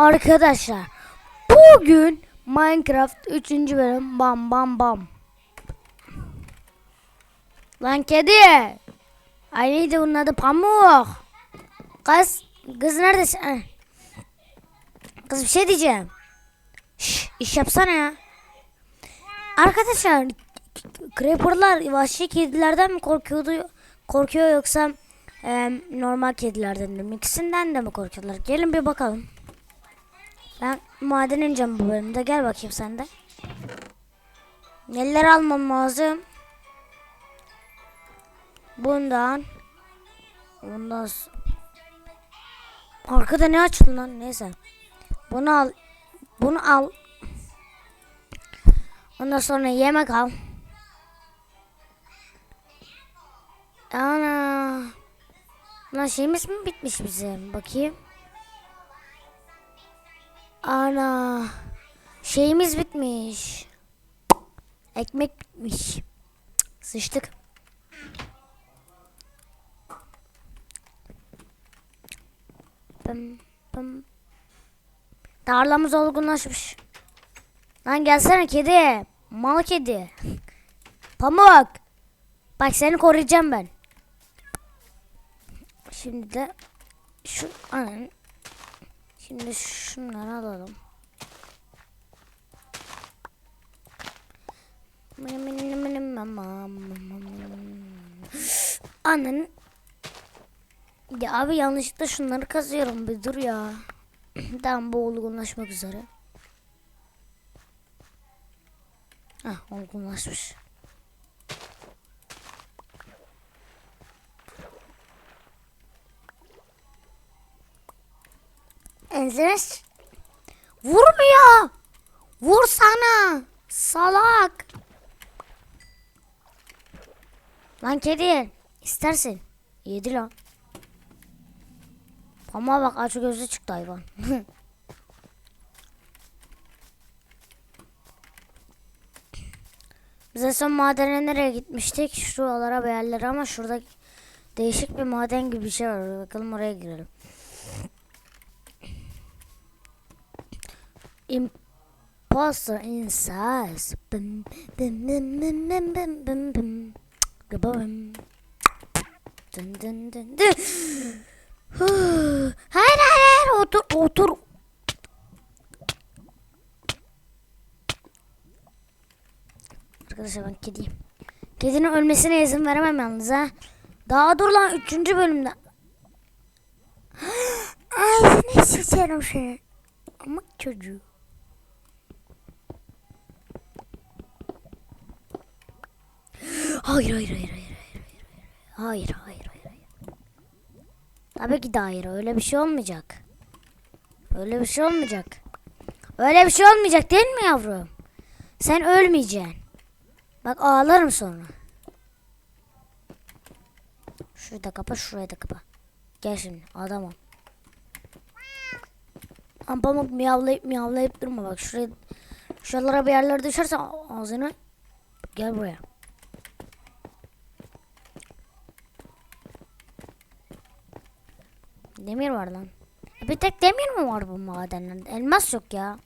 Arkadaşlar bugün Minecraft 3. bölüm bam bam bam. Lan kedi. Ay neydi bunun adı Pamuk. Kız, kız neredesin? Kız bir şey diyeceğim. Şş, iş yapsana ya. Arkadaşlar Creeper'lar vahşi kedilerden mi korkuyordu? Korkuyor yoksa e, normal kedilerden mi? İkisinden de mi korkuyorlar? Gelin bir bakalım. Ben maden ineceğim bu bölümde. Gel bakayım sen de. Neler almam lazım? Bundan. Bundan. Arkada ne açıldı lan? Neyse. Bunu al. Bunu al. Ondan sonra yemek al. Ana. Lan şeyimiz mi bitmiş bizim? Bakayım. Ana. Şeyimiz bitmiş. Ekmek bitmiş. Sıçtık. Pım, pım. Tarlamız olgunlaşmış. Lan gelsene kedi. Mal kedi. Pamuk. Bak seni koruyacağım ben. Şimdi de şu anın Şimdi şunları alalım. Anın ya abi yanlışlıkla şunları kazıyorum bir dur ya. tamam bu olgunlaşmak üzere. Hah olgunlaşmış. Enzes vurmuyor. Vur sana. Salak. Lan kedi. istersin. Yedi lan. Ama bak aç gözlü çıktı hayvan. Biz en son madene nereye gitmiştik? Şuralara bir yerlere ama şurada değişik bir maden gibi bir şey var. Bakalım oraya girelim. Imposter in size. Bum, bum, bum, bum, bum, bum, bum, bum. Gıbım. Dın dın dın dın. Hayır hayır hayır otur otur. Arkadaşlar ben kediyim. Kedinin ölmesine izin veremem yalnız ha. Daha dur lan 3. bölümde. Ağzını sıçarım seni. Ama çocuğu. Hayır hayır hayır hayır hayır hayır hayır hayır hayır hayır. Tabii ki de hayır öyle bir şey olmayacak. Öyle bir şey olmayacak. Öyle bir şey olmayacak değil mi yavrum? Sen ölmeyeceksin. Bak ağlarım sonra. Şurayı da kapa şurayı da kapa. Gel şimdi adamım. Ama pamuk miyavlayıp miyavlayıp durma bak şuraya şuralara bir yerlere düşerse ağzını gel buraya. Demir var lan. Bir tek demir mi var bu madenlerde? Elmas yok ya.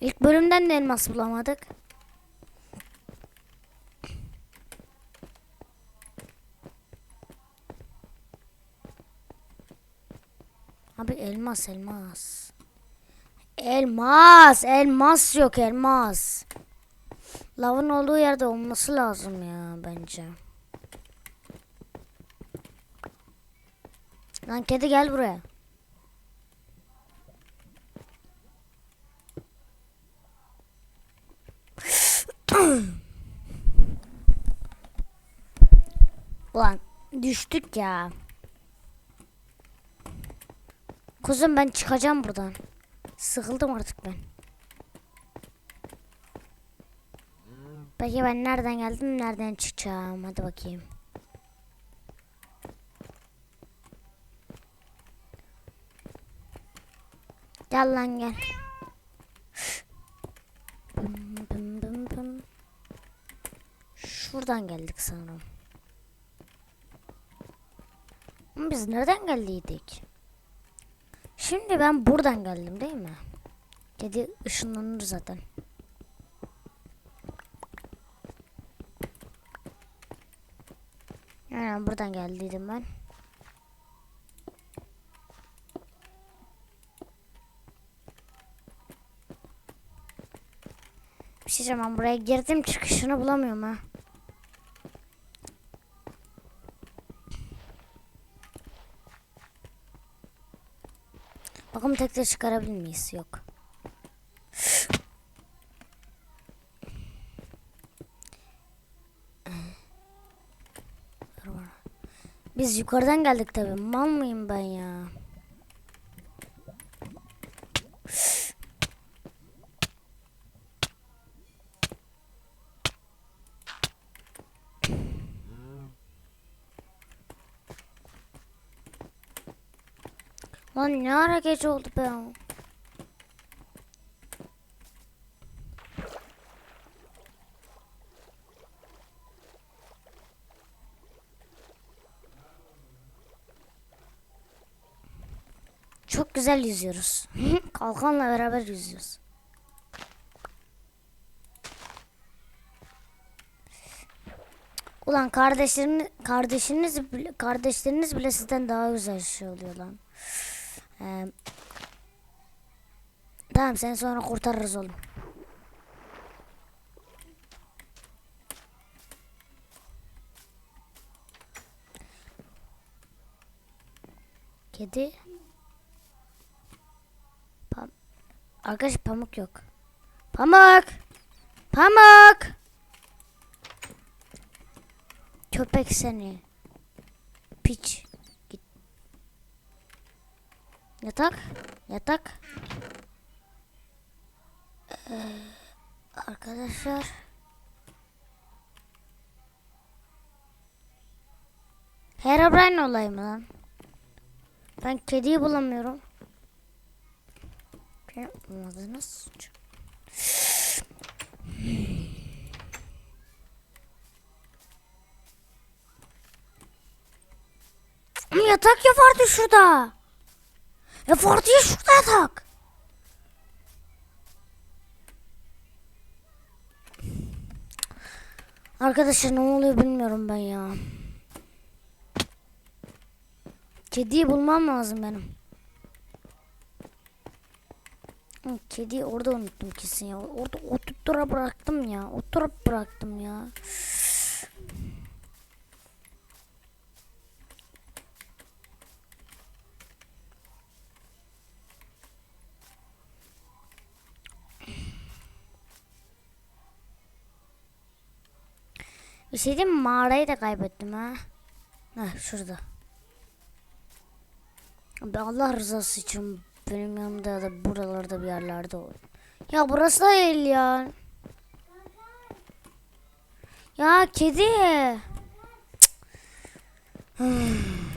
İlk bölümden de elmas bulamadık. Abi elmas elmas. Elmas elmas yok elmas. Lavın olduğu yerde olması lazım ya bence. Lan kedi gel buraya. Ulan düştük ya. Kuzum ben çıkacağım buradan. Sıkıldım artık ben. Peki ben nereden geldim nereden çıkacağım hadi bakayım. Gel lan gel. Şuradan geldik sanırım. Biz nereden geldiydik? Şimdi ben buradan geldim değil mi? Kedi ışınlanır zaten. Aynen buradan geldiydim ben. Ben buraya girdim çıkışını bulamıyorum ha. Bakalım tek tek çıkarabilir miyiz? Yok. Biz yukarıdan geldik tabii. Mal mıyım ben ya? Lan ne ara gece oldu be? Çok güzel yüzüyoruz. Kalkanla beraber yüzüyoruz. Ulan kardeşleriniz kardeşiniz kardeşleriniz bile sizden daha güzel şey oluyor lan. Ee, tamam seni sonra kurtarırız oğlum. Kedi. Pam Arkadaş pamuk yok. Pamuk. Pamuk. Köpek seni. Piç. Yatak. Yatak. Ee, arkadaşlar. Herobrine olayı mı lan? Ben kediyi bulamıyorum. Benim adınız. Ama yatak ya vardı şurada. Ya vardı ya şurada yatak. Arkadaşlar ne oluyor bilmiyorum ben ya. Kediyi bulmam lazım benim. Hı, Kediyi orada unuttum kesin ya. Orada oturtura bıraktım ya. Oturup bıraktım ya. Bir şey diyeyim? Mağarayı da kaybettim ha. Heh şurada. Abi Allah rızası için benim yanımda ya da buralarda bir yerlerde ol. Ya burası da değil ya. Ya kedi. Cık.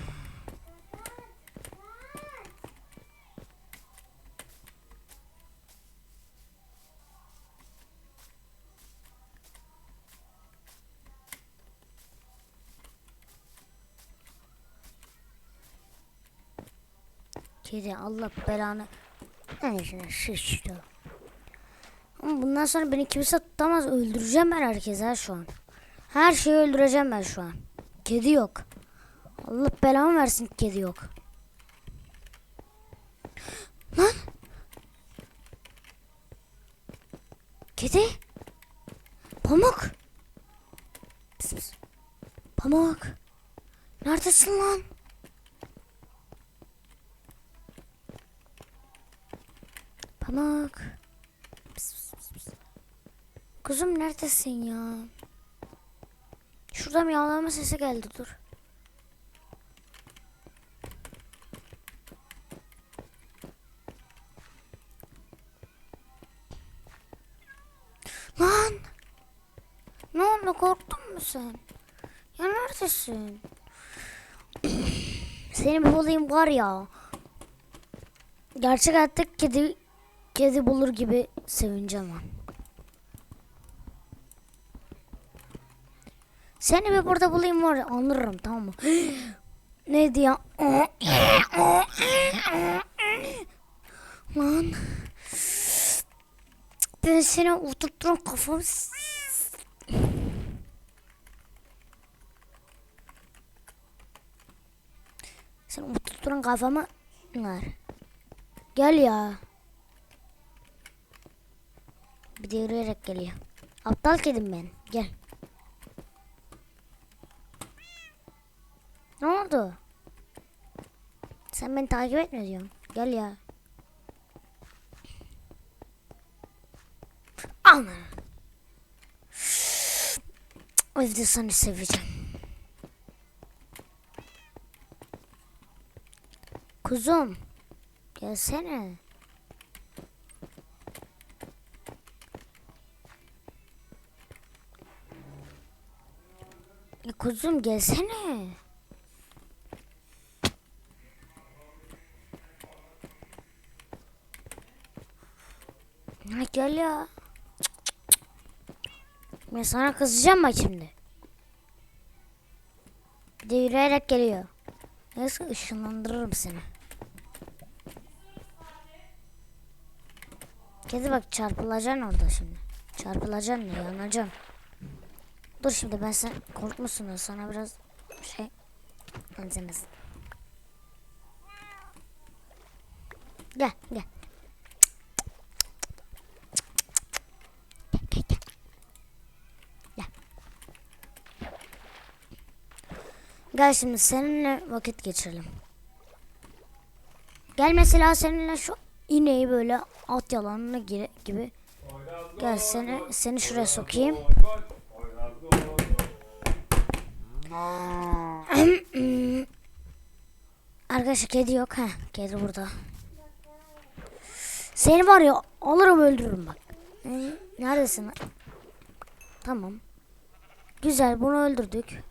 Kedi Allah belanı. Neyse şişti. Ama bundan sonra beni kimse tutamaz. Öldüreceğim ben herkese ha şu an. Her şeyi öldüreceğim ben şu an. Kedi yok. Allah belamı versin kedi yok. Lan. Kedi. Pamuk. Pamuk. Neredesin lan? Pamuk. Pıs pıs pıs pıs. Kuzum neredesin ya? Şurada miyavlama sesi geldi dur. Lan! Ne oldu korktun mu sen? Ya neredesin? Seni bulayım var ya. Gerçek hayatta kedi Kedi bulur gibi sevineceğim ben. Seni bir burada bulayım var ya anlarım tamam mı? Neydi ya? Lan. Ben seni oturtturum kafam. Sen oturtturan kafamı. Gel ya. Bir de yürüyerek geliyor. Aptal kedim ben. Gel. Ne oldu? Sen beni takip etme diyorsun. Gel ya. Ana. Evde seni seveceğim. Kuzum. Gelsene. Kuzum gelsene. Ha gel ya. Cık. Ben sana kızacağım bak şimdi. Bir de yürüyerek geliyor. Neyse ışınlandırırım seni. Kedi bak çarpılacaksın orada şimdi. Çarpılacaksın ya yanacaksın. Dur şimdi ben sen korkmuşsun ya sana biraz şey benzemesin. Gel gel. Gel, şimdi seninle vakit geçirelim. Gel mesela seninle şu ineği böyle at yalanına gibi. Gel seni seni şuraya sokayım. Arkadaşlar kedi yok. Heh, kedi burada. Seni var ya alırım öldürürüm bak. Neredesin? Tamam. Güzel bunu öldürdük.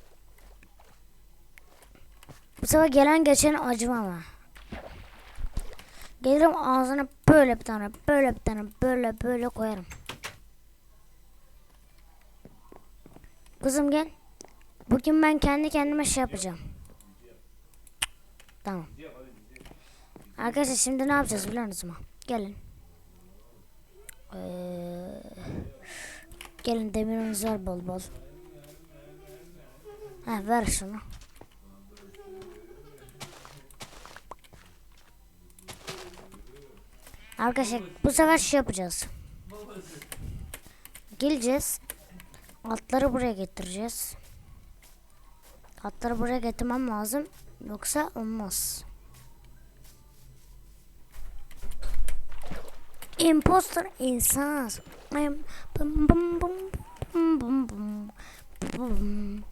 Bu sefer gelen geçen acımam ha. Gelirim ağzına böyle bir tane, böyle bir tane, böyle böyle koyarım. Kızım gel. Bugün ben kendi kendime şey yapacağım. Tamam. Arkadaşlar şimdi ne yapacağız biliyor musunuz mu? Gelin. Ee, gelin demiriniz var bol bol. Ha ver şunu. Arkadaşlar bu sefer şey yapacağız. Geleceğiz. Atları buraya getireceğiz. Atları buraya getirmem lazım. Yoksa olmaz. Imposter insans. Bum bum bum bum bum bum bum bum.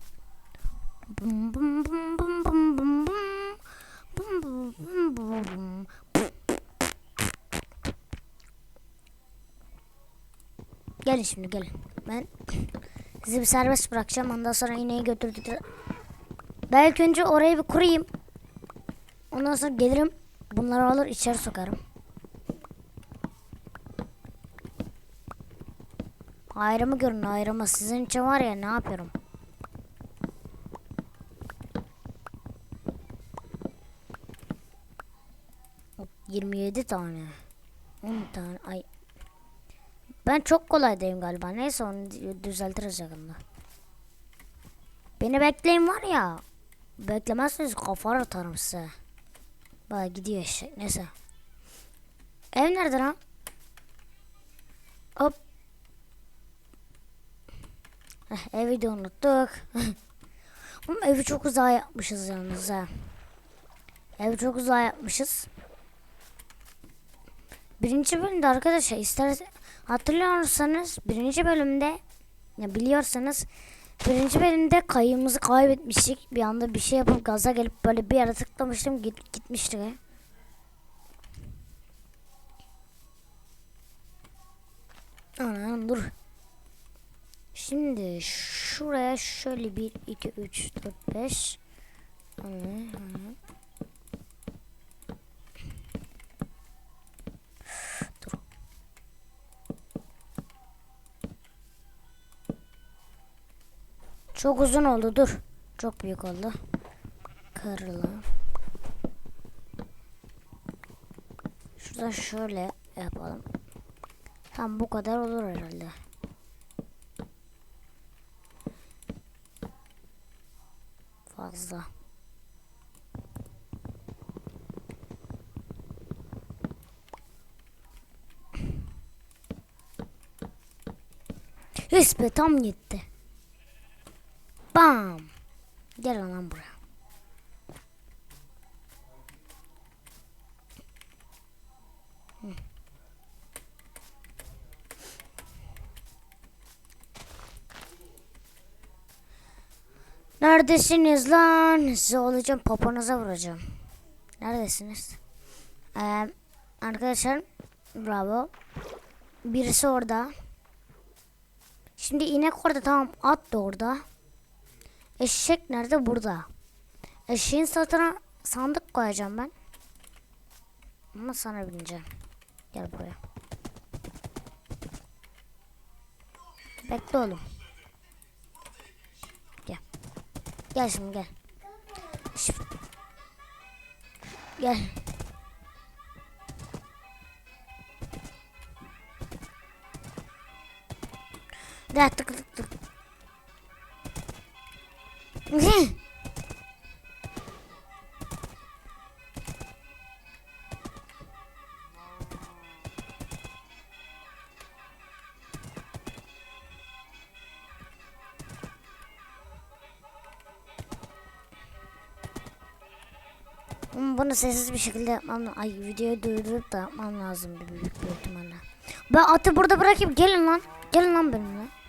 Bum bum bum bum bum bum bum. Bum bum. Gelin şimdi gelin. Ben sizi bir serbest bırakacağım. Ondan sonra ineği götürdük. Belki önce orayı bir kurayım. Ondan sonra gelirim. Bunları alır içeri sokarım. Ayrımı görün ayrımı. Sizin için var ya ne yapıyorum. Hop, 27 tane. 10 tane. Ay. Ben çok kolaydayım galiba. Neyse onu dü- düzeltiriz yakında. Beni bekleyin var ya. Beklemezseniz kafa atarım size. Bak gidiyor eşek. Neyse. Ev nerede lan? Hop. Heh, evi de unuttuk. Oğlum evi çok uzağa yapmışız yalnız ha. Evi çok uzağa yapmışız. Birinci bölümde arkadaşlar ister hatırlıyorsanız birinci bölümde ya biliyorsanız birinci bölümde kayığımızı kaybetmiştik. Bir anda bir şey yapıp gaza gelip böyle bir yere tıklamıştım git, gitmişti. Anam dur. Şimdi şuraya şöyle 1, 2, 3, 4, 5. Dur. Çok uzun oldu dur. Çok büyük oldu. Karılı. Şurada şöyle yapalım. Tam bu kadar olur herhalde. Fazla. Be tam gitti. Bam. Gel lan buraya. Neredesiniz lan? Size olacağım poponuza vuracağım. Neredesiniz? Ee, arkadaşlar bravo. Birisi orada. Şimdi inek orada tamam at da orada. Eşek nerede? Burada. Eşeğin sırtına sandık koyacağım ben. Ama sana bineceğim. Gel buraya. Bekle oğlum. Gel. Gel şimdi gel. Şif. Gel. Da tık tık tık. Bunu sessiz bir şekilde yapmam Ay videoyu durdurup da yapmam lazım bir büyük bir ihtimalle. Ben atı burada bırakayım gelin lan. Gelin lan benimle.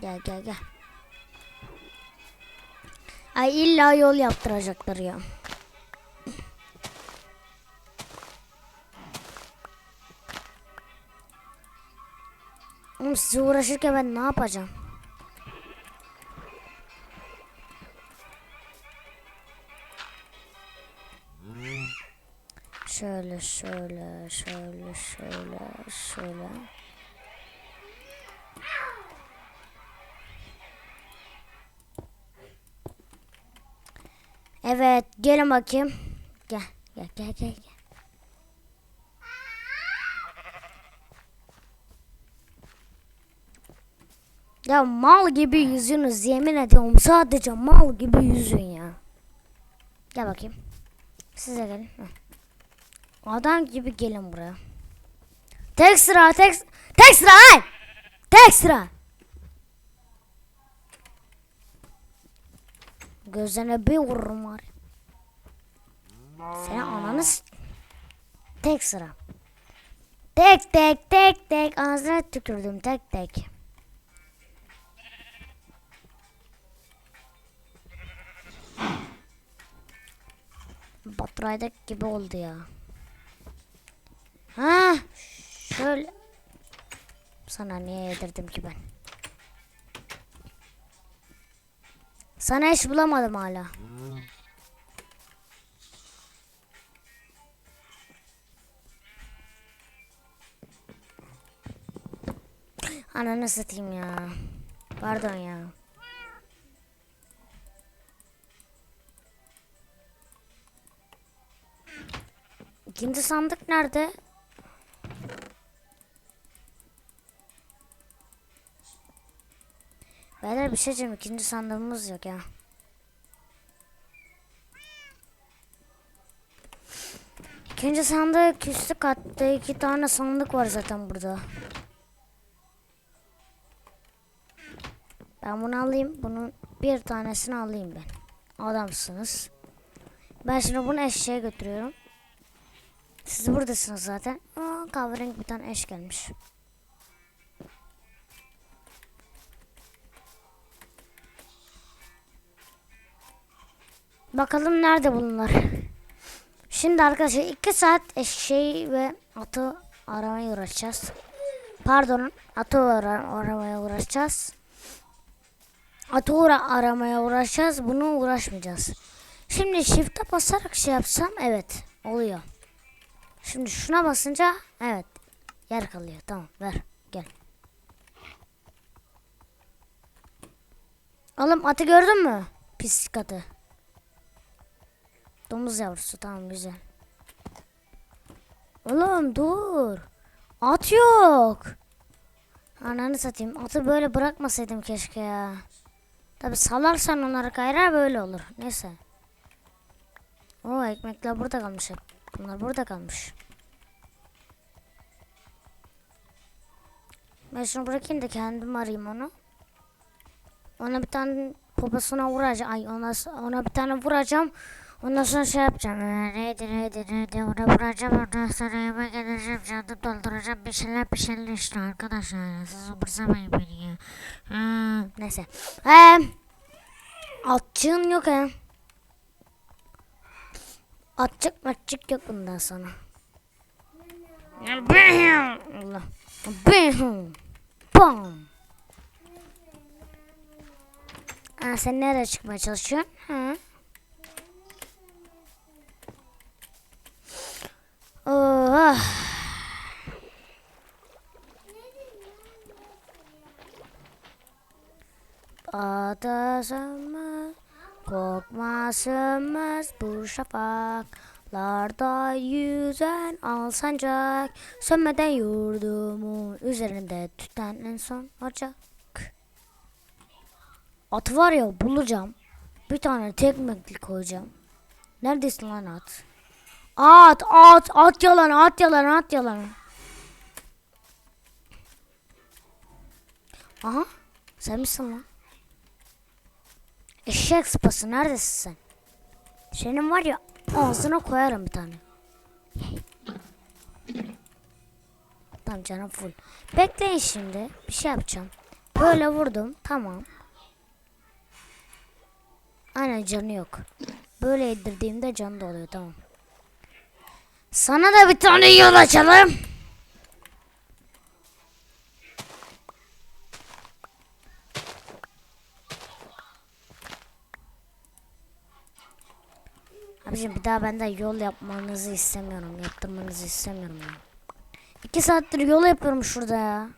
Gel gel gel. Ay illa yol yaptıracaklar ya. Oğlum size uğraşırken ben ne yapacağım? Şöyle şöyle şöyle şöyle şöyle. Evet gelin bakayım. Gel gel gel gel. gel. Ya mal gibi yüzünüz yemin ediyorum sadece mal gibi yüzün ya. Gel bakayım. Size gelin. Adam gibi gelin buraya. Tek sıra tek tek sıra ay! Tek sıra. Gözlerine bir vururum var. Senin ananı Tek sıra. Tek tek tek tek ağzına tükürdüm tek tek. Baturay'daki gibi oldu ya. Ha, şöyle. Sana niye yedirdim ki ben? Sana iş bulamadım hala. Ananı satayım ya. Pardon ya. İkinci sandık nerede? Beyler bir şey diyeceğim. ikinci sandığımız yok ya. İkinci sandık üstü katta iki tane sandık var zaten burada. Ben bunu alayım. Bunun bir tanesini alayım ben. Adamsınız. Ben şimdi bunu eşeğe götürüyorum. Siz buradasınız zaten. Aa, kahverengi bir tane eş gelmiş. Bakalım nerede bunlar. Şimdi arkadaşlar 2 saat eşeği ve atı aramaya uğraşacağız. Pardon atı ara- aramaya uğraşacağız. Atı uğra- aramaya uğraşacağız. Bunu uğraşmayacağız. Şimdi shift'e basarak şey yapsam evet oluyor. Şimdi şuna basınca evet yer kalıyor. Tamam ver gel. Oğlum atı gördün mü? Pislik atı. Domuz yavrusu tamam güzel. Oğlum dur. At yok. Ananı satayım. Atı böyle bırakmasaydım keşke ya. Tabi salarsan onları kayrar böyle olur. Neyse. O ekmekler burada kalmış hep. Bunlar burada kalmış. Ben şunu bırakayım da kendim arayayım onu. Ona bir tane poposuna vuracağım. Ay ona, ona bir tane vuracağım. Ondan sonra şey yapacağım. Ee, neydi neydi neydi ona vuracağım. Ondan sonra yemek edeceğim. Canım dolduracağım. Bir şeyler bir şeyler işte arkadaşlar. Siz umursamayın beni ya. Ha, neyse. Ee, atçığın yok he. Atçık matçık yok bundan sonra. Allah. Bam. Bam. Aa, sen nereye çıkmaya çalışıyorsun? Ha? Bu şafaklarda yüzen al sancak. Sönmeden yurdumun üzerinde tüten en son ocak. At var ya bulacağım. Bir tane tekmekli koyacağım. Neredesin lan at? At, at, at yalan, at yalan, at yalan. Aha, sen misin lan? Eşek sıpası neredesin sen? Senin var ya ağzına koyarım bir tane. Tamam canım full. Bekleyin şimdi. Bir şey yapacağım. Böyle vurdum. Tamam. Aynen canı yok. Böyle indirdiğimde canı da oluyor. Tamam. Sana da bir tane yol açalım. Abicim bir daha benden yol yapmanızı istemiyorum. Yaptırmanızı istemiyorum ya. İki saattir yol yapıyorum şurada ya.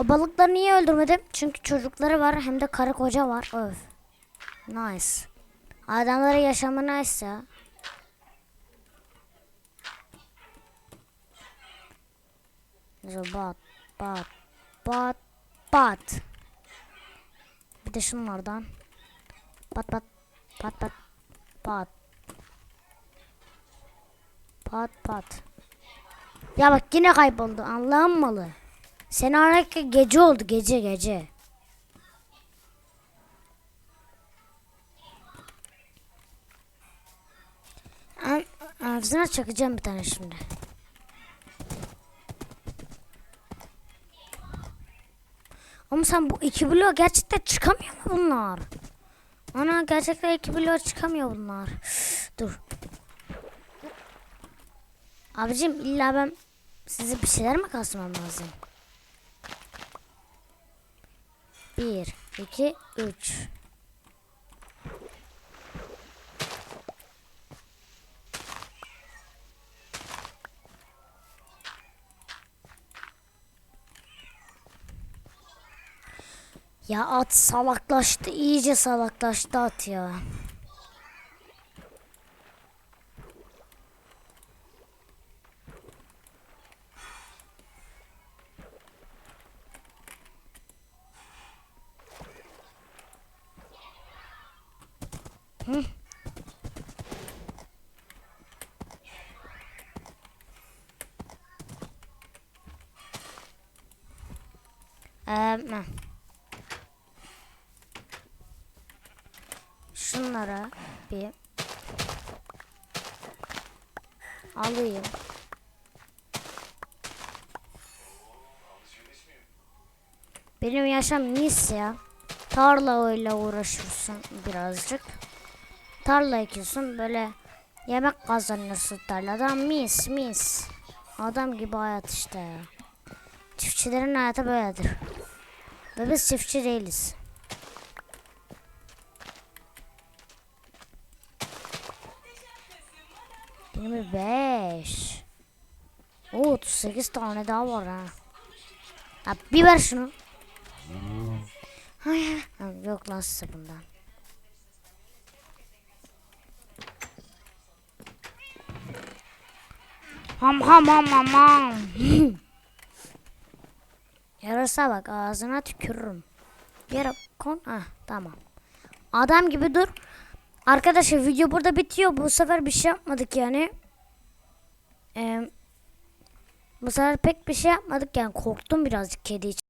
O balıkları niye öldürmedim? Çünkü çocukları var hem de karı koca var. Öf. Nice. Adamların yaşamı nice ya. Neyse bat bat bat bat. Bir de şunlardan. Bat bat bat bat bat. Pat pat. Ya bak yine kayboldu. Allah'ın malı. Seni ararken gece oldu gece gece. Ağzına çakacağım bir tane şimdi. Ama sen bu iki bloğa gerçekten çıkamıyor mu bunlar? Ana gerçekten iki bloğa çıkamıyor bunlar. Dur. Abicim illa ben size bir şeyler mi kasmam lazım? Bir, iki, üç. Ya at salaklaştı, iyice salaklaştı at ya. Hı. Ee, şunlara bir alayım. Benim yaşam mis ya. Tarla öyle uğraşırsın birazcık. Tarla ekiyorsun böyle yemek kazanırsın tarladan mis mis. Adam gibi hayat işte ya. Çiftçilerin hayatı böyledir. Ve biz çiftçi değiliz. 25. Oo 38 tane daha var ha. Ha, bir ver şunu. Hayır. Ha, Yok lan size bundan. Ham ham ham ham ham. Yarasa bak ağzına tükürürüm. Yere kon. Ah tamam. Adam gibi dur. Arkadaşlar video burada bitiyor. Bu sefer bir şey yapmadık yani. Ee, bu sefer pek bir şey yapmadık yani korktum birazcık kedi için.